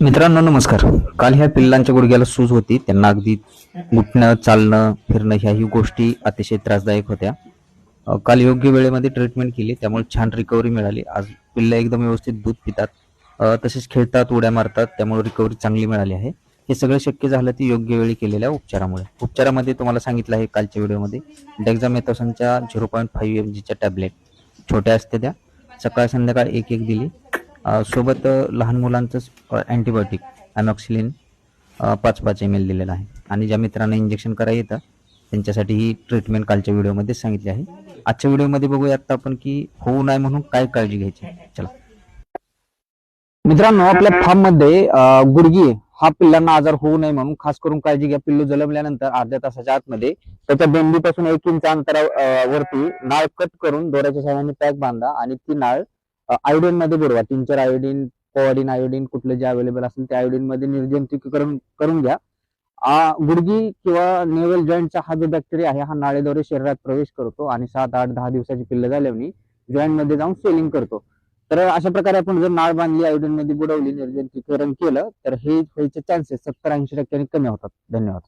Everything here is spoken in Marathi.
मित्रांनो नमस्कार. काल ह्या पिल्लांच्या गुडघ्याला सूज होती. त्यांना अगदी उठणं चालणं फिरणं ह्याही गोष्टी अतिशय त्रासदायक होत्या. काल योग्य वेळेमध्ये ट्रीटमेंट केली. त्यामुळे छान रिकव्हरी मिळाली. आज पिल्लं एकदम व्यवस्थित दूध पितात. तसेच खेळतात उड्या मारतात. त्यामुळे रिकव्हरी चांगली मिळाली आहे. हे सगळं शक्य झालं ते योग्य वेळी केलेल्या उपचारामुळे. उपचारामध्ये तुम्हाला सांगितलं आहे कालच्या व्हिडिओमध्ये डेक्झामेथॉसनच्या झिरो पॉईंट फाईव्ह एम जीच्या टॅबलेट छोट्या असते त्या. सकाळ संध्याकाळ एक एक दिली. सोबत लहान मुलांचं अँटीबायोटिक ॲमॉक्सिलिन पाच पाच एम एल दिलेलं आहे. आणि ज्या मित्रांना इंजेक्शन करायला येतं त्यांच्यासाठी ही ट्रीटमेंट कालच्या व्हिडिओमध्ये सांगितली आहे. आजच्या व्हिडिओमध्ये बघूया आता आपण की होऊ नये म्हणून काय काळजी घ्यायची चला. मित्रांनो आपल्या फार्ममध्ये अ, गुडगी हा पिल्लांना आजार होऊ नये म्हणून खास करून काळजी घ्या. पिल्लू जलमल्यानंतर अर्ध्या तासाच्या आतमध्ये त्याच्या बेंबीपासून एक इंच अंतरावरती नाळ कट करून दोऱ्याच्या सहाय्याने पॅक बांधा आणि ती नाळ आयोडीन मध्ये तीन चार आयोडीन कोऑडिन आयोडीन कुठले जे अवेलेबल असेल त्या आयोडीन मध्ये निर्जंतुकीकरण करून घ्या. गुडगी किंवा नेवल जॉईंटचा हा जो बॅक्टेरिया आहे हा नाळेद्वारे शरीरात प्रवेश करतो आणि सात आठ दहा दिवसाची पिल्ल झाल्याने जॉईंटमध्ये जाऊन सेलिंग करतो. तर अशा प्रकारे आपण जर नाळ बांधली आयोडीन मध्ये बुडवली निर्जंतुकीकरण केलं तर हे व्हायचे चान्सेस सत्तर ऐंशी टक्क्यांनी कमी होतात. धन्यवाद.